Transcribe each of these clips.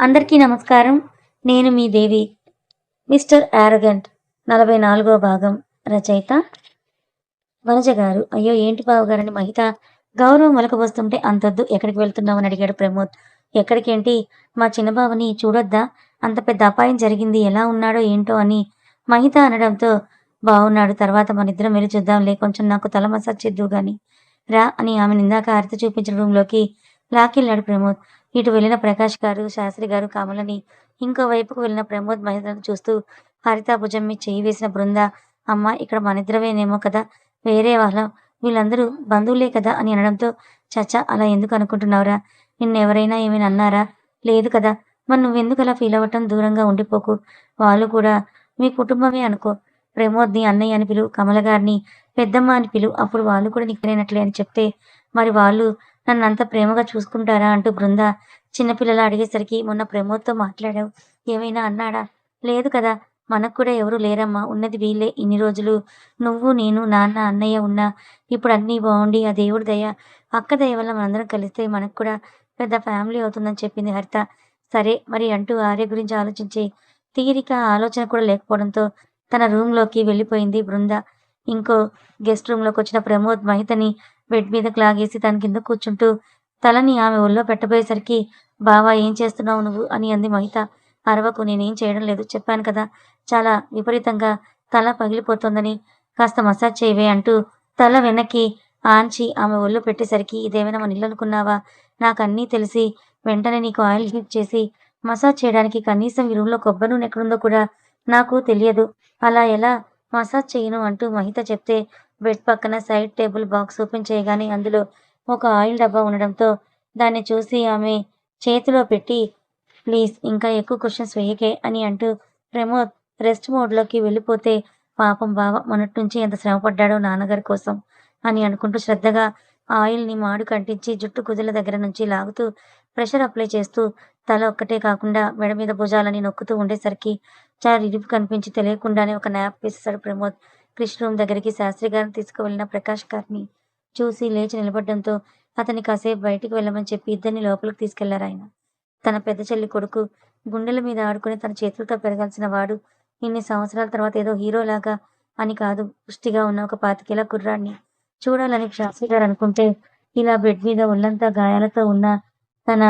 అందరికీ నమస్కారం. నేను మీ దేవి మిస్టర్ యారగెంట్ నలభై నాలుగో భాగం రచయిత. వనజ గారు అయ్యో ఏంటి బావగారని మహిత? గౌరవం మొలకబోస్తుంటే అంతొద్దు. ఎక్కడికి వెళ్తున్నామని అడిగాడు ప్రమోద్. ఎక్కడికేంటి? మా చిన్నబావని చూడొద్దా? అంత పెద్ద అపాయం జరిగింది. ఎలా ఉన్నాడో ఏంటో అని మహిత అనడంతో బాగున్నాడు తర్వాత మన ఇద్దరం వెళ్ళి చూద్దాంలే. కొంచెం నాకు తల మసాజ్ చేద్దు గాని. రా అని ఆమె నిందాక అరిత చూపించిన రూమ్లోకి లాకెళ్ళాడు ప్రమోద్. ఇటు వెళ్ళిన ప్రకాష్ గారు శాస్త్రి గారు కమలని ఇంకో వైపుకు వెళ్ళిన ప్రమోద్ మహేంద్రను చూస్తూ హరిత భుజం మీద చేయి వేసిన బృంద అమ్మ ఇక్కడ మనిద్దరమేనేమో కదా వేరే వాళ్ళం వీళ్ళందరూ బంధువులే కదా అని అనడంతో చచ్చా అలా ఎందుకు అనుకుంటున్నావురా? నిన్ను ఎవరైనా ఏమైనా అన్నారా? లేదు కదా మరి నువ్వెందుకు అలా ఫీల్ అవ్వటం దూరంగా ఉండిపోకు? వాళ్ళు కూడా మీ కుటుంబమే అనుకో ప్రమోద్ని అన్నయ్య అని పిలు కమల గారిని పెద్దమ్మ అని పిలు. అప్పుడు వాళ్ళు కూడా నిక్కరైనట్లే అని చెప్తే మరి వాళ్ళు నన్ను అంత ప్రేమగా చూసుకుంటారా అంటూ బృంద చిన్నపిల్లలు అడిగేసరికి మొన్న ప్రమోద్తో మాట్లాడావు. ఏమైనా అన్నాడా? లేదు కదా. మనకు కూడా ఎవరు లేరమ్మా. ఉన్నది వీళ్ళే. ఇన్ని రోజులు నువ్వు నేను నాన్న అన్నయ్య ఉన్నా. ఇప్పుడు అన్నీ బాగుండి. ఆ దేవుడి దయ అక్క దయ వల్ల మనందరం కలిస్తే మనకు కూడా పెద్ద ఫ్యామిలీ అవుతుందని చెప్పింది హరిత. సరే మరి అంటూ ఆర్య గురించి ఆలోచించే తీరిక ఆలోచన కూడా లేకపోవడంతో తన రూమ్లోకి వెళ్ళిపోయింది బృంద. ఇంకో గెస్ట్ రూమ్లోకి వచ్చిన ప్రమోద్ మహితని బెడ్ మీద లాగేసి తన కింద కూర్చుంటూ తలని ఆమె ఒళ్ళో పెట్టబోయేసరికి బావా ఏం చేస్తున్నావు నువ్వు? అని అంది మహిత. అరవకు నేనేం చేయడం లేదు. చెప్పాను కదా చాలా విపరీతంగా తల పగిలిపోతుందని కాస్త మసాజ్ చేయవే అంటూ తల వెనక్కి ఆంచి ఆమె ఒళ్ళు పెట్టేసరికి ఇదేమైనా మన ఇల్లు అనుకున్నావా నాకు అన్నీ తెలిసి వెంటనే నీకు ఆయిల్ హీట్ చేసి మసాజ్ చేయడానికి కనీసం ఈ రూమ్లో కొబ్బరి నూనె ఎక్కడుందో కూడా నాకు తెలియదు. అలా ఎలా? మసాజ్ చేయను అంటూ మహిత చెప్తే బెడ్ పక్కన సైడ్ టేబుల్ బాక్స్ ఓపెన్ చేయగానే అందులో ఒక ఆయిల్ డబ్బా ఉండడంతో దాన్ని చూసి ఆమె చేతిలో పెట్టి ప్లీజ్ ఇంకా ఎక్కువ క్వశ్చన్స్ వేయకే అని అంటూ ప్రమోద్ రెస్ట్ మోడ్లోకి వెళ్ళిపోతే పాపం బావ మొన్నటి నుంచి ఎంత శ్రమ పడ్డాడో నాన్నగారి కోసం అని అనుకుంటూ శ్రద్ధగా ఆయిల్ని మాడు కంటించి జుట్టు కుదుల దగ్గర నుంచి లాగుతూ ప్రెషర్ అప్లై చేస్తూ తల ఒక్కటే కాకుండా మెడ మీద భుజాలని నొక్కుతూ ఉండేసరికి చాలా రిలీఫ్ కనిపించి తెలియకుండానే ఒక న్యాప్ వేసేశాడు ప్రమోద్. కృష్ణ రూమ్ దగ్గరికి శాస్త్రి గారిని తీసుకువెళ్ళిన ప్రకాష్ గారిని చూసి లేచి నిలబడడంతో అతని కాసేపు బయటికి వెళ్ళమని చెప్పి ఇద్దరిని లోపలికి తీసుకెళ్ళారు ఆయన. తన పెద్ద చెల్లి కొడుకు గుండెల మీద ఆడుకుని తన చేతులతో పెరగాల్సిన వాడు ఇన్ని సంవత్సరాల తర్వాత ఏదో హీరోలాగా అని కాదు పుష్టిగా ఉన్న ఒక పాతికేళ్ళ కుర్రాడిని. చూడాలని శాస్త్రి గారు అనుకుంటే ఇలా బెడ్ మీద ఒళ్ళంతా గాయాలతో ఉన్న తన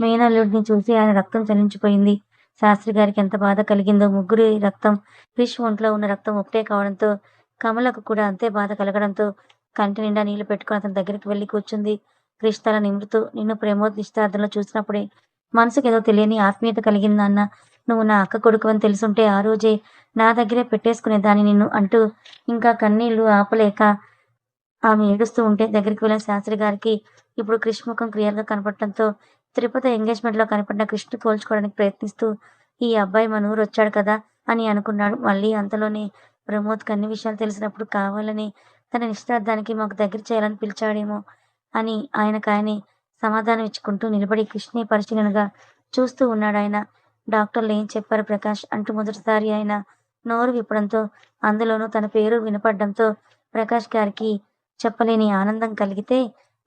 మేనల్లుడిని చూసి ఆయన రక్తం చలించిపోయింది. శాస్త్రి గారికి ఎంత బాధ కలిగిందో ముగ్గురి రక్తం క్రిష్ ఒంట్లో ఉన్న రక్తం ఒకటే కావడంతో కమలకు కూడా అంతే బాధ కలగడంతో కంటి నిండా నీళ్ళు పెట్టుకుని అతని దగ్గరికి వెళ్ళి కూర్చుంది. క్రిష్ తల నిమురుతూ నిన్ను ప్రేమోద్ నిశ్చితార్థంలో చూసినప్పుడే మనసుకు ఏదో తెలియని ఆత్మీయత కలిగింది అన్న నువ్వు నా అక్క కొడుకు అని తెలుసుంటే ఆ రోజే నా దగ్గరే పెట్టేసుకునే దాన్ని నిన్ను అంటూ ఇంకా కన్నీళ్ళు ఆపలేక ఆమె ఏడుస్తూ ఉంటే దగ్గరికి వెళ్ళిన శాస్త్రి గారికి ఇప్పుడు క్రిష్ ముఖం క్లియర్గా కనపడటంతో తిరుపతి ఎంగేజ్మెంట్లో కనపడిన కృష్ణ పోల్చుకోవడానికి ప్రయత్నిస్తూ ఈ అబ్బాయి మన ఊరు వచ్చాడు కదా అని అనుకున్నాడు. మళ్ళీ అంతలోనే ప్రమోద్కి అన్ని విషయాలు తెలిసినప్పుడు కావాలని తన నిశ్చితార్థానికి మాకు దగ్గర చేయాలని పిలిచాడేమో అని ఆయనకు ఆయనే సమాధానం ఇచ్చుకుంటూ నిలబడి కృష్ణి పరిశీలనగా చూస్తూ ఉన్నాడు ఆయన. డాక్టర్లు ఏం చెప్పారు ప్రకాష్? అంటూ మొదటిసారి ఆయన నోరు విప్పడంతో అందులోనూ తన పేరు వినపడడంతో ప్రకాష్ గారికి చెప్పలేని ఆనందం కలిగితే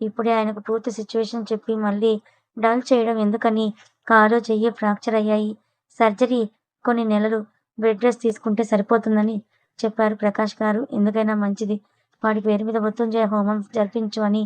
ఇప్పుడే ఆయనకు పూర్తి సిచ్యువేషన్ చెప్పి మళ్ళీ డల్ చేయడం ఎందుకని? కాలు చెయ్యి ఫ్రాక్చర్ అయ్యాయి. సర్జరీ కొన్ని నెలలు. బెడ్ రెస్ట్ తీసుకుంటే సరిపోతుందని చెప్పారు ప్రకాష్ గారు. ఎందుకైనా మంచిది. వాడి పేరు మీద మృత్యుంజయ హోమం జరిపించు అని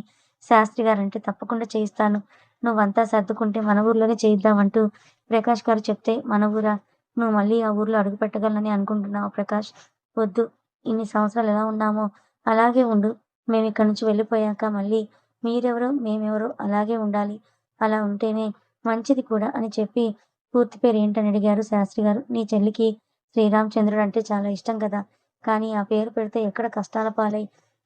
శాస్త్రి గారంటే తప్పకుండా చేయిస్తాను. నువ్వంతా సర్దుకుంటే మన ఊర్లోనే చేయిద్దామంటూ ప్రకాష్ గారు చెప్తే మన ఊరా? నువ్వు మళ్ళీ ఆ ఊర్లో అడుగు పెట్టగలనని అనుకుంటున్నావు ప్రకాష్. వద్దు. ఇన్ని సంవత్సరాలు ఎలా ఉన్నామో? అలాగే ఉండు. మేము ఇక్కడి నుంచి వెళ్ళిపోయాక మళ్ళీ మీరెవరో మేమెవరో అలాగే ఉండాలి. అలా ఉంటేనే మంచిది కూడా అని చెప్పి పూర్తి పేరు ఏంటని అడిగారు శాస్త్రి గారు. నీ చెల్లికి శ్రీరామచంద్రుడు అంటే చాలా ఇష్టం కదా. కానీ ఆ పేరు పెడితే ఎక్కడ కష్టాల పాలై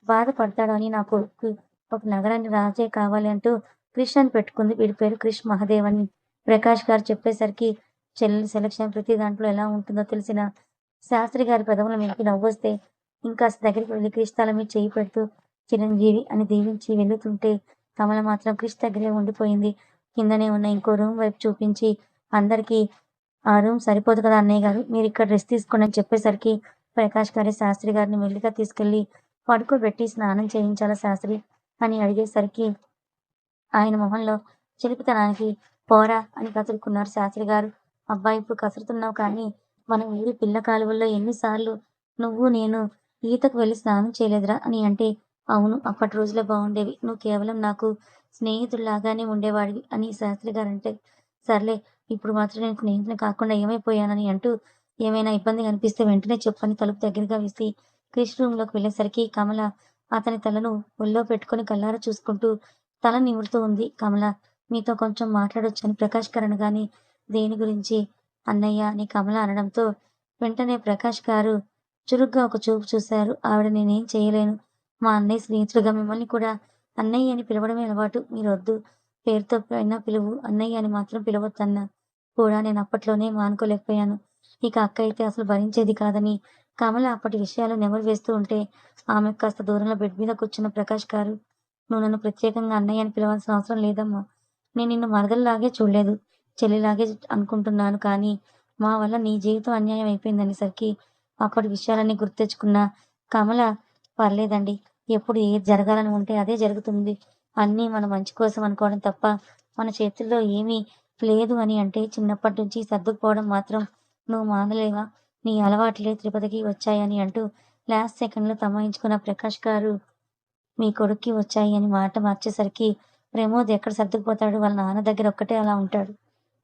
బాధపడతాడు అని నా కొడుకు ఒక నగరాన్ని రాజే కావాలి అంటూ క్రిష్ అని పెట్టుకుంది. వీడి పేరు క్రిష్ మహాదేవ్ అని ప్రకాష్ గారు చెప్పేసరికి చెల్లెలి సెలక్షన్ ప్రతి దాంట్లో ఎలా ఉంటుందో తెలిసిన శాస్త్రి గారి పెదవుల మీదకి నవ్వొస్తే ఇంకా దగ్గరికి వెళ్ళి క్రిష్ తల మీద చేయి పెడుతూ చిరంజీవి అని దీవించి వెళ్తుంటే కమల మాత్రం క్రిష్ దగ్గరే ఉండిపోయింది. కిందనే ఉన్న ఇంకో రూమ్ వైపు చూపించి అందరికీ ఆ రూమ్ సరిపోదు కదా అన్నయ్య గారు మీరు ఇక్కడ రెస్ట్ తీసుకోండి అని చెప్పేసరికి ప్రకాష్ గారి శాస్త్రి గారిని మెల్లిగా తీసుకెళ్ళి పడుకోబెట్టి స్నానం చేయించాలా శాస్త్రి అని అడిగేసరికి ఆయన మొహంలో చిలిపితనానికి పోరా అని కసురుకున్నారు శాస్త్రి గారు. అబ్బాయి ఇప్పుడు కసురుతున్నావు కానీ మన ఊరి పిల్ల కాలువల్లో ఎన్నిసార్లు నువ్వు నేను ఈతకు వెళ్ళి స్నానం చేయలేదురా అని అంటే అవును అప్పటి రోజులే బాగుండేవి. నువ్వు కేవలం నాకు స్నేహితుల్లాగానే ఉండేవాడివి అని శాస్త్రి గారు అంటే సర్లే ఇప్పుడు మాత్రం నేను స్నేహితుని కాకుండా ఏమైపోయానని అంటూ ఏమైనా ఇబ్బంది కనిపిస్తే వెంటనే చెప్పని తలుపు దగ్గరగా వేసి క్రిష్ రూమ్లోకి వెళ్ళేసరికి కమల అతని తలను ఒళ్ళో పెట్టుకొని కల్లారా చూసుకుంటూ తల నిమురుతూ ఉంది. కమల మీతో కొంచెం మాట్లాడొచ్చని ప్రకాష్ గారు అనగానే దేని గురించి? అన్నయ్య అని కమల అనడంతో వెంటనే ప్రకాష్ గారు చురుగ్గా ఒక చూపు చూశారు. ఆవిడ నేనేం చేయలేను. మా అన్నయ్య స్నేహితుడుగా మిమ్మల్ని కూడా అన్నయ్య అని పిలవడమే అలవాటు. మీరు వద్దు పేరుతో అయినా పిలువు. అన్నయ్య అని మాత్రం పిలవద్దన్న కూడా నేను అప్పట్లోనే మానుకోలేకపోయాను. ఇక అక్క అయితే అసలు భరించేది కాదని కమల అప్పటి విషయాలు నెమరు వేస్తూ ఉంటే ఆమె కాస్త దూరంలో బెడ్ మీద కూర్చున్న ప్రకాష్ గారు నువ్వు నన్ను ప్రత్యేకంగా అన్నయ్య అని పిలవాల్సిన అవసరం లేదమ్మా. నేను నిన్ను మరదల్లాగే చూడలేదు. చెల్లిలాగే అనుకుంటున్నాను కానీ మా వల్ల నీ జీవితం అన్యాయం అయిపోయిందనేసరికి అప్పటి విషయాలన్నీ గుర్తెచ్చుకున్న కమల పర్లేదండి. ఎప్పుడు ఏది జరగాలని ఉంటే అదే జరుగుతుంది. అన్నీ మన మంచి కోసం అనుకోవడం తప్ప మన చేతుల్లో ఏమీ లేదు అని అంటే చిన్నప్పటి నుంచి సర్దుకుపోవడం మాత్రం నువ్వు మానలేవా? నీ అలవాట్లే తిరుపతికి వచ్చాయని అంటూ లాస్ట్ సెకండ్లో తమాయించుకున్న ప్రకాష్ గారు మీ కొడుక్కి వచ్చాయి అని మాట మార్చేసరికి ప్రమోద్ ఎక్కడ సర్దుకుపోతాడు? వాళ్ళ నాన్న దగ్గర ఒక్కటే అలా ఉంటాడు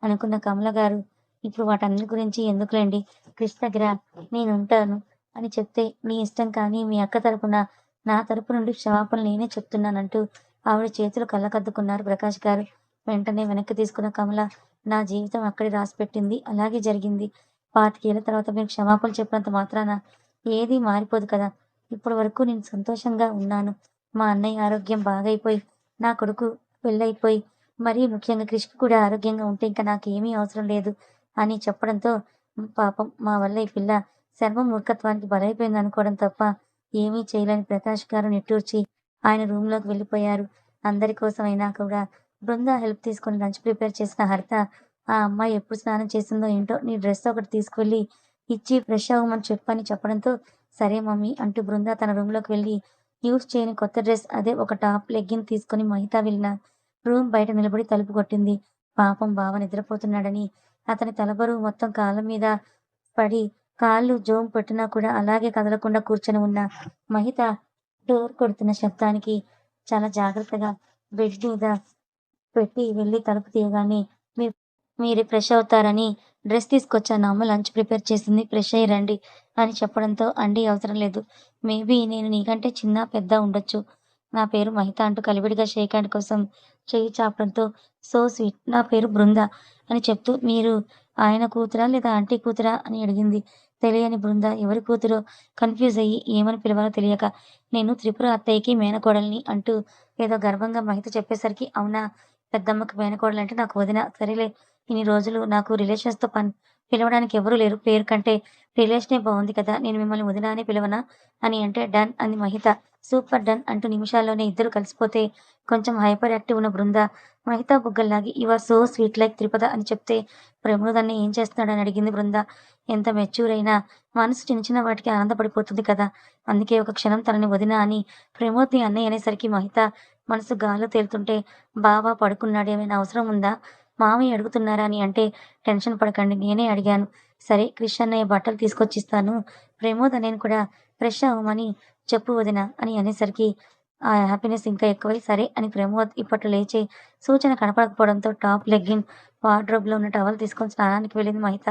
అనుకున్న కమల గారు ఇప్పుడు వాటన్నిటి గురించి ఎందుకులేండి? క్రిష్ దగ్గర నేను ఉంటాను అని చెప్తే మీ ఇష్టం కానీ మీ అక్క తరపున నా తరపు నుండి క్షమాపణ నేనే చెప్తున్నానంటూ ఆవిడ చేతులు కళ్ళకద్దుకున్నారు ప్రకాష్ గారు. వెంటనే వెనక్కి తీసుకున్న కమల నా జీవితం అక్కడే రాసిపెట్టింది అలాగే జరిగింది. పాతికేళ్ళ తర్వాత మీరు క్షమాపణ చెప్పినంత మాత్రాన ఏదీ మారిపోదు కదా. ఇప్పటి వరకు నేను సంతోషంగా ఉన్నాను. మా అన్నయ్య ఆరోగ్యం బాగైపోయి నా కొడుకు పెళ్ళైపోయి మరీ ముఖ్యంగా కృష్ణ కూడా ఆరోగ్యంగా ఉంటే ఇంకా నాకు ఏమీ అవసరం లేదు అని చెప్పడంతో పాపం మా వల్ల ఈ పిల్ల శర్మ మూర్ఖత్వానికి బలైపోయింది అనుకోవడం తప్ప ఏమీ చేయలేని ప్రకాష్ గారు నిట్టూర్చి ఆయన రూమ్లోకి వెళ్ళిపోయారు. అందరి కోసం అయినా కూడా బృంద హెల్ప్ తీసుకొని లంచ్ ప్రిపేర్ చేసిన హరిత ఆ అమ్మాయి ఎప్పుడు స్నానం చేసిందో ఏంటో నీ డ్రెస్ ఒకటి తీసుకువెళ్ళి ఇచ్చి ఫ్రెష్ అవ్వమని చెప్పని చెప్పడంతో సరే మమ్మీ అంటూ బృంద తన రూమ్లోకి వెళ్ళి యూస్ చేయని కొత్త డ్రెస్ అదే ఒక టాప్ లెగ్గిన్ తీసుకొని మహిత వెళ్ళిన రూమ్ బయట నిలబడి తలుపు కొట్టింది. పాపం బావ నిద్రపోతున్నాడని అతని తలబరువు మొత్తం కాళ్ళ మీద పడి కాళ్ళు జోం పట్టినా కూడా అలాగే కదలకుండా కూర్చొని ఉన్న మహిత డోర్ కొడుతున్న శబ్దానికి చాలా జాగ్రత్తగా బెడ్ మీద పెట్టి వెళ్ళి తలుపు తీయగానే మీరు ఫ్రెష్ అవుతారని డ్రెస్ తీసుకొచ్చాను. అమ్మ లంచ్ ప్రిపేర్ చేసింది. ఫ్రెష్ అయ్యి రండి అని చెప్పడంతో అండి అవసరం లేదు. మేబీ నేను నీకంటే చిన్న పెద్ద ఉండొచ్చు. నా పేరు మహిత అంటూ కలివిడిగా షేక్ హ్యాండ్ కోసం చేయి చాపడంతో సో స్వీట్ నా పేరు బృంద అని చెప్తూ మీరు ఆయన కూతురా లేదా ఆంటీ కూతురా అని అడిగింది. తెలియని బృంద ఎవరి కూతురో కన్ఫ్యూజ్ అయ్యి ఏమని పిలవాలో తెలియక నేను త్రిపుర అత్తయ్యకి మేనకోడల్ని అంటూ ఏదో గర్వంగా మహిత చెప్పేసరికి అవునా పెద్దమ్మకి మేనకోడలు అంటే నాకు వదిన. సరేలే ఇన్ని రోజులు నాకు రిలేషన్స్తో పని పిలవడానికి ఎవరూ లేరు. పేరు కంటే రిలేషనే బాగుంది కదా నేను మిమ్మల్ని వదిన అని పిలవనా? అని అంటే డన్ అంది మహిత. సూపర్ డన్ అంటూ నిమిషాల్లోనే ఇద్దరు కలిసిపోతే కొంచెం హైపర్ యాక్టివ్ ఉన్న Brinda Mahitha బుగ్గల్లాగి you are so sweet like Tripada అని చెప్తే ప్రమోద్ అన్న ఏం చేస్తున్నాడని అడిగింది బృంద. ఎంత మెచ్యూర్ అయినా మనసు చిన్న చిన్న వాటికి ఆనందపడిపోతుంది కదా. అందుకే ఒక క్షణం తనని వదిన అని ప్రమోద్ని అన్నయ్య అనేసరికి మహిత మనసు గాల్లో తేలుతుంటే బావా పడుకున్నాడు ఏమైనా అవసరం ఉందా? మామయ్య అడుగుతున్నారా అని అంటే టెన్షన్ పడకండి నేనే అడిగాను. సరే క్రిష్ అన్నయ్య బట్టలు తీసుకొచ్చిస్తాను ప్రమోద్ అన్నయ్యని కూడా ఫ్రెష్ అవ్వమని చెప్పు వదిన అని అనేసరికి ఆ హ్యాపీనెస్ ఇంకా ఎక్కువై సరే అని ప్రమోద్ ఇప్పట్లో లేచి సూచన కనపడకపోవడంతో టాప్ లెగ్గిన్ వార్డ్రోబ్లో ఉన్న టవల్ తీసుకొని స్నానానికి వెళ్ళింది మహిత.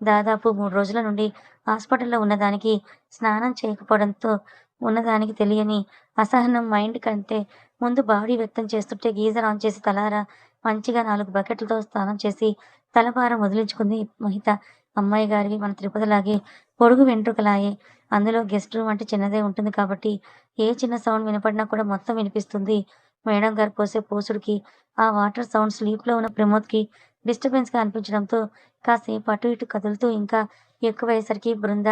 దాదాపు మూడు రోజుల నుండి హాస్పిటల్లో ఉన్నదానికి స్నానం చేయకపోవడంతో ఉన్నదానికి తెలియని అసహనం మైండ్ కంటే ముందు బాడీ వ్యక్తం చేస్తుంటే గీజర్ ఆన్ చేసి తలారా మంచిగా నాలుగు బకెట్లతో స్నానం చేసి తలపారం వదిలించుకుంది మహిత. అమ్మాయి గారివి మన తిరుపతిలాగే పొడుగు వెంట్రుకలాయే. అందులో గెస్ట్ రూమ్ అంటే చిన్నదే ఉంటుంది కాబట్టి ఏ చిన్న సౌండ్ వినపడినా కూడా మొత్తం వినిపిస్తుంది. మేడం గారు పోసే పోసుడికి ఆ వాటర్ సౌండ్ స్లీప్లో ఉన్న ప్రమోద్కి డిస్టర్బెన్స్గా అనిపించడంతో కాసేపు అటు ఇటు కదులుతూ ఇంకా ఎక్కువయ్యేసరికి బృంద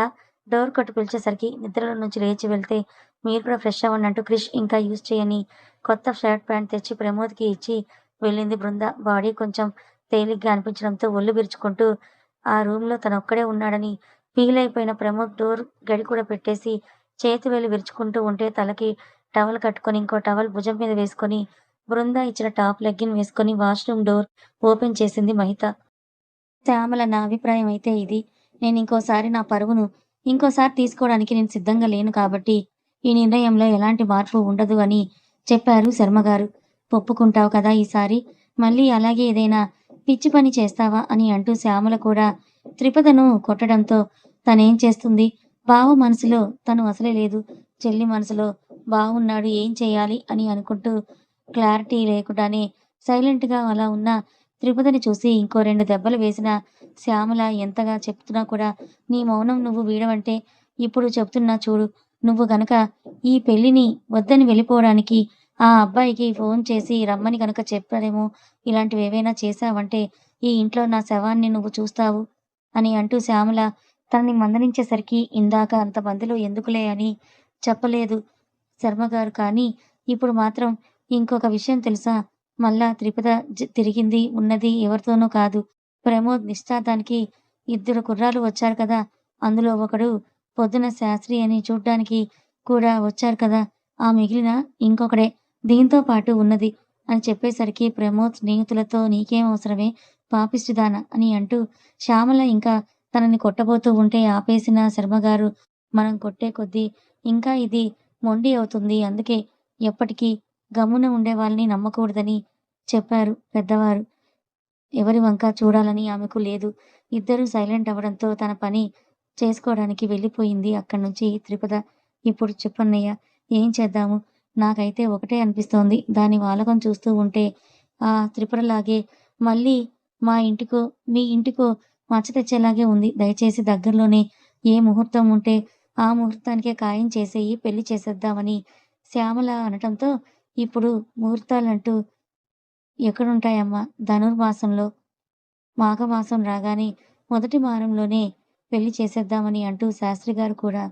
డోర్ కొట్టు పిలిచేసరికి నిద్రలో నుంచి లేచి వెళ్తే మీరు కూడా ఫ్రెష్ అవ్వండి అంటూ క్రిష్ ఇంకా యూజ్ చేయని కొత్త షర్ట్ ప్యాంట్ తెచ్చి ప్రమోద్కి ఇచ్చి వెళ్ళింది బృంద. బాడీ కొంచెం తేలిగ్గా అనిపించడంతో ఒళ్ళు బిరుచుకుంటూ ఆ రూమ్లో తను ఒక్కడే ఉన్నాడని పీలైపోయిన అయిపోయిన ప్రమోద్ డోర్ గడి కూడా పెట్టేసి చేతి వేలు విరుచుకుంటూ ఉంటే తలకి టవల్ కట్టుకొని ఇంకో టవల్ భుజం మీద వేసుకొని బృంద ఇచ్చిన టాప్ లెగ్గిన్ వేసుకొని వాష్రూమ్ డోర్ ఓపెన్ చేసింది మహిత. శ్యామల నా అభిప్రాయం అయితే ఇది. నేను ఇంకోసారి నా పరువును ఇంకోసారి తీసుకోవడానికి నేను సిద్ధంగా లేను కాబట్టి ఈ నిర్ణయంలో ఎలాంటి మార్పు ఉండదు అని చెప్పారు శర్మగారు ఒప్పుకుంటావు కదా ఈసారి? మళ్ళీ అలాగే ఏదైనా పిచ్చి పని చేస్తావా? అని అంటూ శ్యామల కూడా త్రిపదను కొట్టడంతో తనేం చేస్తుంది? బావ మనసులో తను అసలే లేదు. చెల్లి మనసులో బావున్నాడు ఏం చేయాలి అని అనుకుంటూ క్లారిటీ లేకుండానే సైలెంట్గా అలా ఉన్న త్రిపదని చూసి ఇంకో రెండు దెబ్బలు వేసిన శ్యామల ఎంతగా చెప్తున్నా కూడా నీ మౌనం నువ్వు వీడవంటే ఇప్పుడు చెప్తున్నా చూడు. నువ్వు గనక ఈ పెళ్ళిని వద్దని వెళ్ళిపోవడానికి ఆ అబ్బాయికి ఫోన్ చేసి రమ్మని గనక చెప్పాడేమో ఇలాంటివి ఏవైనా చేశావంటే ఈ ఇంట్లో నా శవాన్ని నువ్వు చూస్తావు. అని అంటూ శ్యామల తనని మందలించేసరికి ఇందాక అంత మందిలో ఎందుకులే అని చెప్పలేదు శర్మగారు. కానీ ఇప్పుడు మాత్రం ఇంకొక విషయం తెలుసా? మళ్ళా త్రిపద జ- తిరిగింది ఉన్నది ఎవరితోనూ కాదు. ప్రమోద్ నిశ్చార్థానికి ఇద్దరు కుర్రాలు వచ్చారు కదా? అందులో ఒకడు పొద్దున శాస్త్రి అని చూడ్డానికి కూడా వచ్చారు కదా? ఆ మిగిలిన ఇంకొకడే. దీంతో పాటు ఉన్నది అని చెప్పేసరికి ప్రమోద్ స్నేహితులతో నీకేం అవసరమే? పాపిష్టిదాన అని అంటూ శ్యామల ఇంకా తనని కొట్టబోతూ ఉంటే ఆపేసిన శర్మగారు మనం కొట్టే కొద్దీ ఇంకా ఇది మొండి అవుతుంది. అందుకే ఎప్పటికీ గమ్మున ఉండే వాళ్ళని నమ్మకూడదని చెప్పారు పెద్దవారు. ఎవరి వంక చూడాలని ఆమెకు లేదు. ఇద్దరూ సైలెంట్ అవ్వడంతో తన పని చేసుకోవడానికి వెళ్ళిపోయింది అక్కడి నుంచి. త్రిపద ఇప్పుడు చెప్పన్నయ్య ఏం చేద్దాము? నాకైతే ఒకటే అనిపిస్తోంది. దాని వాలకం చూస్తూ ఉంటే ఆ త్రిపురలాగే మళ్ళీ మా ఇంటికు మీ ఇంటికు మచ్చ తెచ్చేలాగే ఉంది. దయచేసి దగ్గరలోనే ఏ ముహూర్తం ఉంటే ఆ ముహూర్తానికే ఖాయం చేసేయి పెళ్ళి చేసేద్దామని. శ్యామల అనటంతో ఇప్పుడు ముహూర్తాలంటూ ఎక్కడుంటాయమ్మా? ధనుర్మాసంలో మాఘమాసం రాగానే మొదటి వారంలోనే పెళ్ళి చేసేద్దామని అంటూ శాస్త్రి గారు కూడా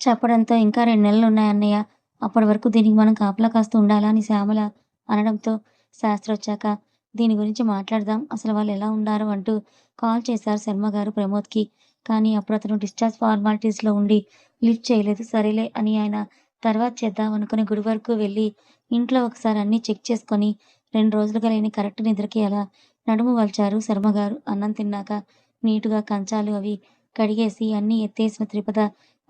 చెప్పడంతో ఇంకా రెండు నెలలు ఉన్నాయన్నయ్య అప్పటి వరకు దీనికి మనం కాపలా కాస్తూ ఉండాలా అని శ్యామల అనడంతో శాస్త్రి వచ్చాక దీని గురించి మాట్లాడదాం. అసలు వాళ్ళు ఎలా ఉన్నారు అంటూ కాల్ చేశారు శర్మ గారు ప్రమోద్కి. కానీ అప్పుడు అతను డిశ్చార్జ్ ఫార్మాలిటీస్లో ఉండి లిఫ్ట్ చేయలేదు. సరేలే అని ఆయన తర్వాత చేద్దాం అనుకుని గుడి వరకు వెళ్ళి ఇంట్లో ఒకసారి అన్నీ చెక్ చేసుకొని రెండు రోజులుగా లేని కరెక్ట్ నిద్రకి అలా నడుము వల్చారు శర్మ గారు. అన్నం తిన్నాక నీటుగా కంచాలు అవి కడిగేసి అన్నీ ఎత్తేసిన త్రిపద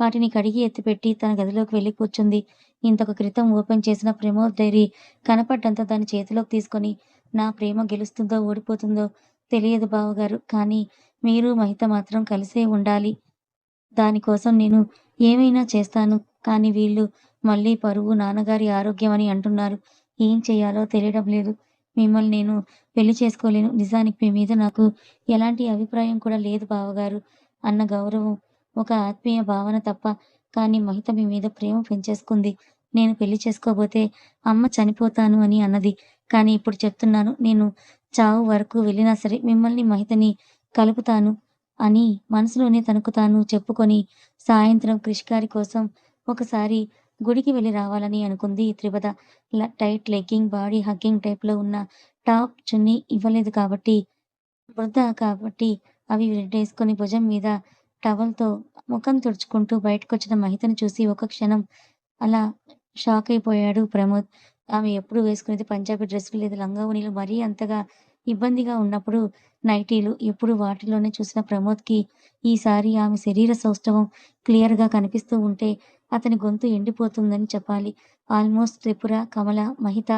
వాటిని కడిగి ఎత్తిపెట్టి తన గదిలోకి వెళ్ళి కూర్చుంది. ఇంతకు క్రితం ఓపెన్ చేసిన ప్రమోద్ డైరీ కనపడ్డంతో దాని చేతిలోకి తీసుకొని నా ప్రేమ గెలుస్తుందో ఓడిపోతుందో తెలియదు బావగారు. కానీ మీరు మహిత మాత్రం కలిసే ఉండాలి. దానికోసం నేను ఏమైనా చేస్తాను. కానీ వీళ్ళు మళ్ళీ పరువు నాన్నగారి ఆరోగ్యం అని అంటున్నారు. ఏం చేయాలో తెలియడం లేదు. మిమ్మల్ని నేను పెళ్ళి చేసుకోలేను. నిజానికి మీ మీద నాకు ఎలాంటి అభిప్రాయం కూడా లేదు బావగారు. అన్న గౌరవం ఒక ఆత్మీయ భావన తప్ప. కానీ మహిత మీ మీద ప్రేమ పెంచేసుకుంది. నేను పెళ్ళి చేసుకోబోతే అమ్మ చనిపోతాను అని అన్నది కానీ ఇప్పుడు చెప్తున్నాను నేను చావు వరకు వెళ్ళినా సరే మిమ్మల్ని మహితని కలుపుతాను అని మనసులోనే తనకు తాను చెప్పుకొని సాయంత్రం క్రిష్ గారి కోసం ఒకసారి గుడికి వెళ్ళి రావాలని అనుకుంది Tripada. Tight legging body hugging టైప్లో ఉన్న టాప్ చున్నీ ఇవ్వలేదు కాబట్టి వృద్ధ కాబట్టి అవి వేసుకొని భుజం మీద టవల్తో ముఖం తుడుచుకుంటూ బయటకొచ్చిన మహితను చూసి ఒక క్షణం అలా షాక్ అయిపోయాడు ప్రమోద్. ఆమె ఎప్పుడు వేసుకునేది పంజాబీ డ్రెస్సులు లేదా లంగావోణీలు మరీ అంతగా ఇబ్బందిగా ఉన్నప్పుడు నైటీలు ఎప్పుడు వాటిలోనే చూసిన ప్రమోద్కి ఈసారి ఆమె శరీర సౌష్ఠవం క్లియర్గా కనిపిస్తూ ఉంటే అతని గొంతు ఎండిపోతుందని చెప్పాలి. ఆల్మోస్ట్ త్రిపుర కమల మహిత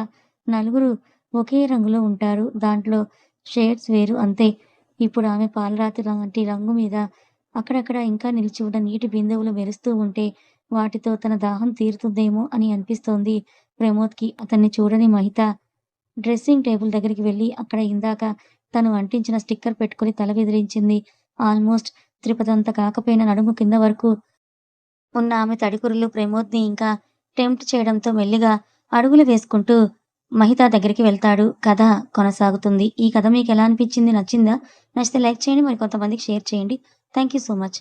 నలుగురు ఒకే రంగులో ఉంటారు. దాంట్లో షేడ్స్ వేరు అంతే. ఇప్పుడు ఆమె పాలరాతి లాంటి రంగు మీద అక్కడక్కడ ఇంకా నిలిచి ఉన్న నీటి బిందువులు మెరుస్తూ ఉంటే వాటితో తన దాహం తీరుతుందేమో అని అనిపిస్తోంది ప్రమోద్కి అతన్ని చూడని మహిత డ్రెస్సింగ్ టేబుల్ దగ్గరికి వెళ్ళి అక్కడ ఇందాక తను అంటించిన స్టిక్కర్ పెట్టుకుని తల బెదిరించింది. ఆల్మోస్ట్ త్రిపదంత కాకపోయిన నడుము కింద వరకు ఉన్న ఆమె తడికురులు ప్రమోద్ని ఇంకా టెంప్ట్ చేయడంతో మెల్లిగా అడుగులు వేసుకుంటూ మహిత దగ్గరికి వెళ్తాడు. కథ కొనసాగుతుంది. ఈ కథ మీకు ఎలా అనిపించింది? నచ్చిందా? నచ్చితే లైక్ చేయండి. మరి కొంతమందికి షేర్ చేయండి. Thank you so much.